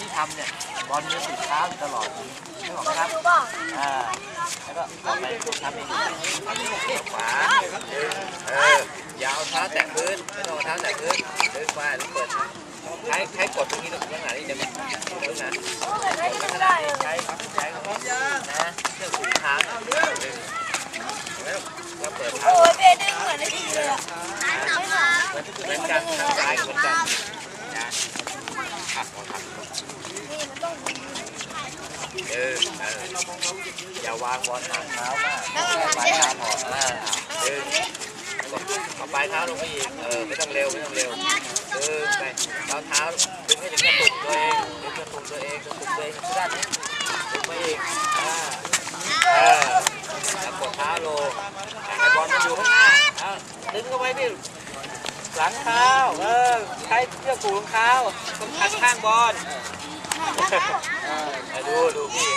ที่ทำเนี่ยบอลจะติดท้าตลอดไม่บอกนะครับอ่าแล้วก็ต่อไปทำอีกขวาเออยาวเท้าแตะพื้นไม่ต้องเอาเท้าแตะพื้นเดินไปแล้วเปิด ใช้ใช้กดตรงนี้ตรงขนาดนี้จะไม่รู้นะขนาดนี้ใช้ใช้ของนะเชือกผูกเท้างแล้วเปิดท้าโอ้ยเบดึงเหมือนในทีเลยอะเหมือนกันทางซ้ายเหมือนกันนะขับขอขับเออเอออย่าวางบอลห่างเท้ามากแค่ปลายเท้าพออ่ากเออกดเอาปลายเท้าลงไปอีกเออไม่ต้องเร็วไม่ต้องเร็ว ตัวเองกระตุกตัวเองด้านนี้ดึงไปอีกอ่าเออแล้วกดเท้าลงไอ้บอลมันอยู่ข้างหน้าเอาดึงเข้าไปดิหลังเท้าเออใช้เชือกผูกรองเท้าต้องทัดข้างบอลเออดูดูพี่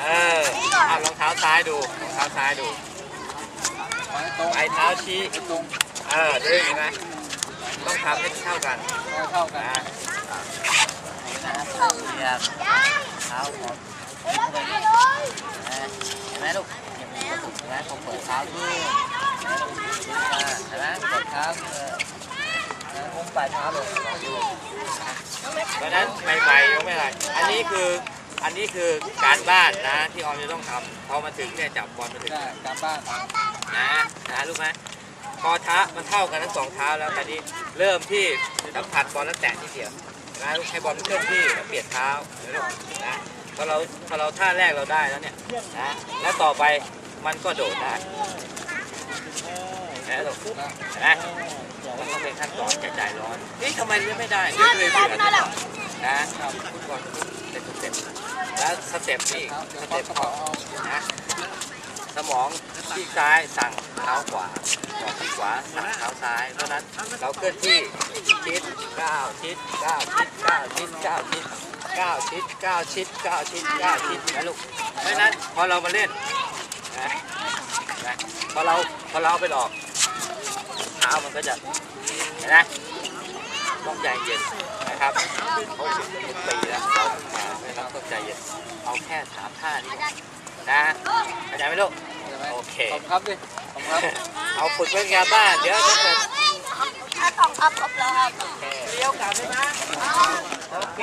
เออเอารองเท้าซ้ายดูรองเท้าซ้ายดูไอ้เท้าชี้เออดึงเห็นไหมต้องทำให้เท่ากันเท่ากันนะ ท้าขอเห็นไหมลูกเห็นไหมผมเปิดเท้าขึ้นเห็นไหมกดเท้าเออมุมปลายเท้าลงอยู่เพราะฉะนั้นใหม่ๆยังไม่ไรอันนี้คืออันนี้คือการบ้านนะที่ออมจะต้องทำพอมาถึงเนี่ยจับบอลมาถึงการบ้านนะนะรู้ไหมพอเท้ามันเท่ากันทั้งสองเท้าแล้วตอนนี้เริ่มที่สัมผัสบอลแล้วแตะที่เดียว นะให้บอลเคลื่อนที่แล้วเปลี่ยนเท้านะพอเราพอเราท่าแรกเราได้แล้วเนี่ยนะแล้วต่อไปมันก็โดดได้นะลูกนะมันต้องเป็นขั้นตอนใจร้อนนี่ทำไมเล่นไม่ได้เล่นเลยเบื่อนะฟุตบอลเป็นสเต็ปแล้วสเต็ปนี่สเต็ปของนะสมองที่ซ้ายสั่งเท้าขวาสมองที่ขวาสั่งเท้าซ้าย เพราะนั้นเราเคลื่อนที่ชิด ก้าวชิดก้าวชิดก้าวชิดก้าวชิดก้าวชิดก้าวชิดก้าวชิดก้าวชิดนะลูกเพราะฉะนั้นพอเรามาเล่นนะนะพอเราพอเราเอาไปหลอกเท้ามันก็จะเห็นไหมต้องใจเย็นนะครับหกสิบปีแล้วเราเพิ่งมานะครับต้องใจเย็นเอาแค่สามท่านี้ก่อนนะเข้าใจไหมลูกโอเคขอบครับดิขอบครับ เอาฝึกเป็นงานบ้านเดี๋ยวถ้าเกิด ถ้าสองครับครบแล้วครับเลี้ยวกลับเลยนะโอเค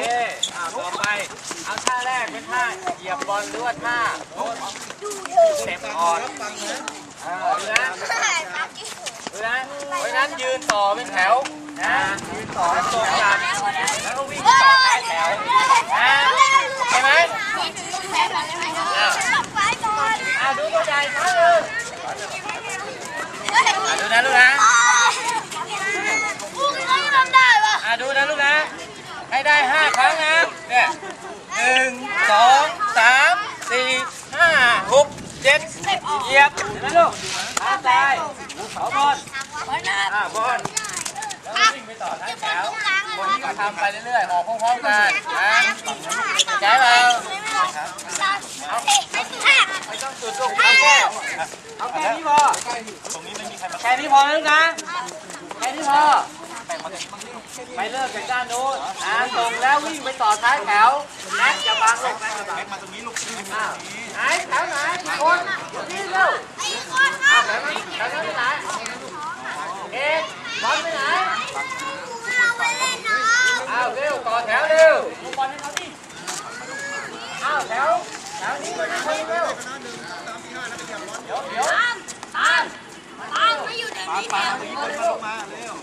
อ่าต่อไป เอาท่าแรกเป็นท่าเหยียบบอลหรือว่าท่าสเต็ปออนอ่าดูนะดูนะเพราะฉะนั้นยืนต่อเป็นแถวนะยืนต่อให้ตรงกันแล้วก็วิ่งต่อท้ายแถวนะใช่ไหมอ่าอ่าดูตัวใหญ่ครั้งหนึ่งอ่าดูนะดูนะอะดูนะลูกนะ ให้ได้ห้าครั้งนะเนี่ยหนึ่งสองสามสี่ห้าหกเจ็ดเหยียบเห็นไหมลูกท้าซ้ายเขาบอลอ่าบอลแล้ววิ่งไปต่อท้ายแถวคนนี้ก็ทำไปเรื่อยๆออกพร้อมๆกันนะใจเราไม่ต้องจุดลูกเอาแค่เอาแค่นี้พอแค่นี้พอนะลูกนะแค่นี้พอ ไปเริ่มจากด้านโน้นนะตรงแล้ววิ่งไปต่อท้ายแถวนะอย่าบังลงนะอย่าบังมาตรงนี้ลูกอ้าวไหนแถวไหนคนนี่เร็วอ้าวแถวนี้แถวนั้นไปไหนเอ๊ะบอลไปไหนอ้าวเร็วต่อแถวเร็วลูกบอลให้เขาดิอ้าวแถวแถวนี้คนคนเร็วเดี๋ยวเดี๋ยวตามปาาปาอีคนมาเร็ว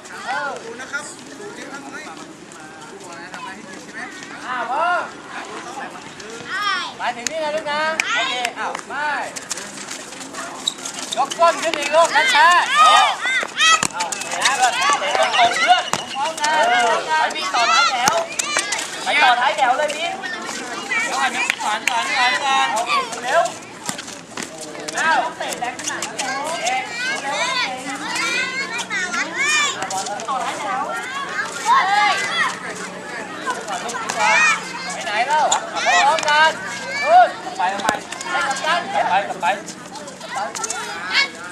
อ้าวพ่อไปถึงนี่นะลูกนะโอเคอ้าวไปยกก้นขึ้นอีกลูกนะช้าๆเอานะเพื่อนเตะตรงๆเพื่อนพร้อมกันไปวิ่งต่อท้ายแถวไปต่อท้ายแถวเลยพี่เดี๋ยวก่อนเดี๋ยวก่อนก่อนก่อนก่อนเร็วอ้าวเตะแรงขนาดนั้นเลย Mày đâu? Ôm lên. Ừ. Cầm bay mày. Lấy cầm chân. Cầm bay, cầm bay.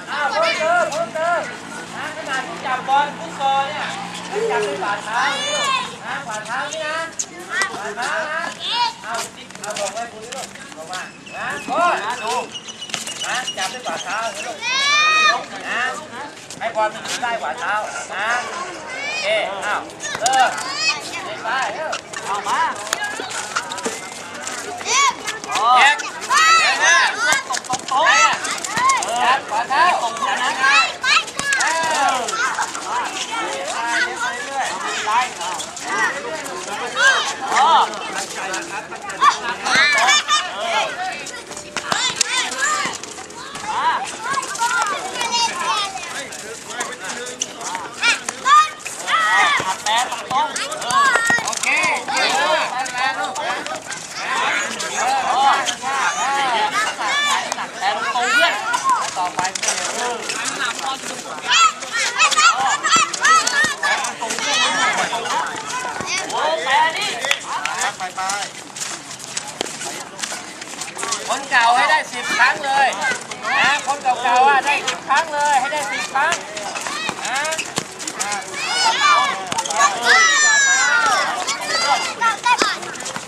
À, bước đưa, bước đưa. À, cái này cũng chạm bên, bước cơ nha. Cái chạm cái bàn tháo. À, bàn tháo đi nha. Bàn tháo nha. À, một chiếc, à, một cái bụi luôn. Còn mà. À, thôi. À, đúng. นะขนาดที่จับบอลฟุตซอลเนี่ยจับด้วยฝ่าเท้านิ้วนะฝ่าเท้านี่าเท้านะเอาเออไว้คุณลูกบอกว่านะก็ดูนะจับด้วยฝ่าเท้านี่ลูกนะให้บอลมันอยู่ใต้ฝ่าเท้านะโอเคอ้าวเริ่มเล่นไปเร็วเอามาแยกแยกหน้าตรงตรงตรงจับฝ่าเท้าตรงนะ โอเคเยี่ยมมากแรงลูกแต่ตรงเพื่อนต่อไปเพื่อนเออโอ้แปรนี่คนเก่าให้ได้สิบครั้งเลยนะคนเก่าๆอะได้สิบครั้งเลยให้ได้สิบครั้งนะ เ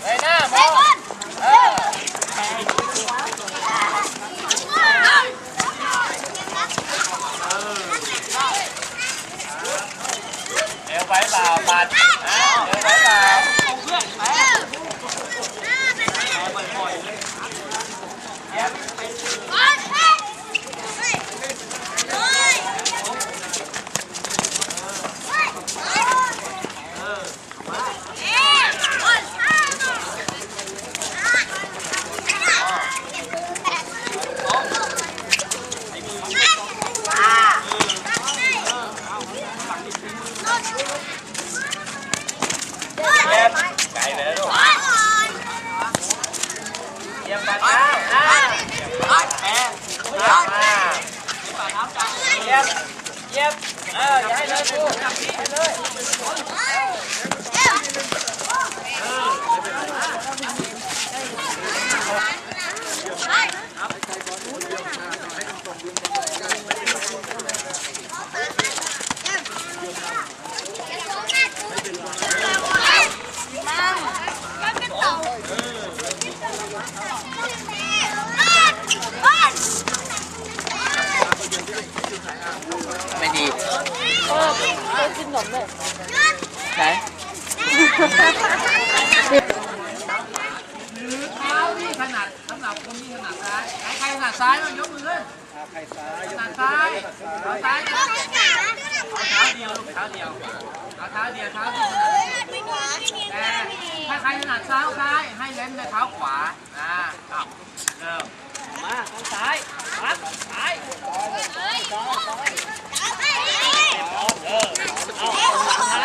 ฮ้ยหน้ามองเออเร็วไปเปล่าปัดนะเร็วไปเปล่าเยี่ยมไกลไปแล้วลูกเยี่ยมปัดเท้าอ่าแอนอ่าเยี่ยมเยี่ยมเอออย่าให้เลยปูให้เลยไม่ดี เออเคยกินขนมเลย ไหนเท้านี่ถนัดสำหรับคนที่ถนัดซ้ายใครใครถนัดซ้ายบ้างยกมือขึ้นถนัดซ้ายเอาซ้ายนะเอาเท้าเดียวลูกเท้าเดียวเอาเท้าเดียวเท้าที่ถนัดแต่ถ้าใครถนัดเท้าซ้ายให้เล่นในเท้าขวาอ่าเอาเริ่มมาข้างซ้ายครับซ้าย Oh, oh, oh.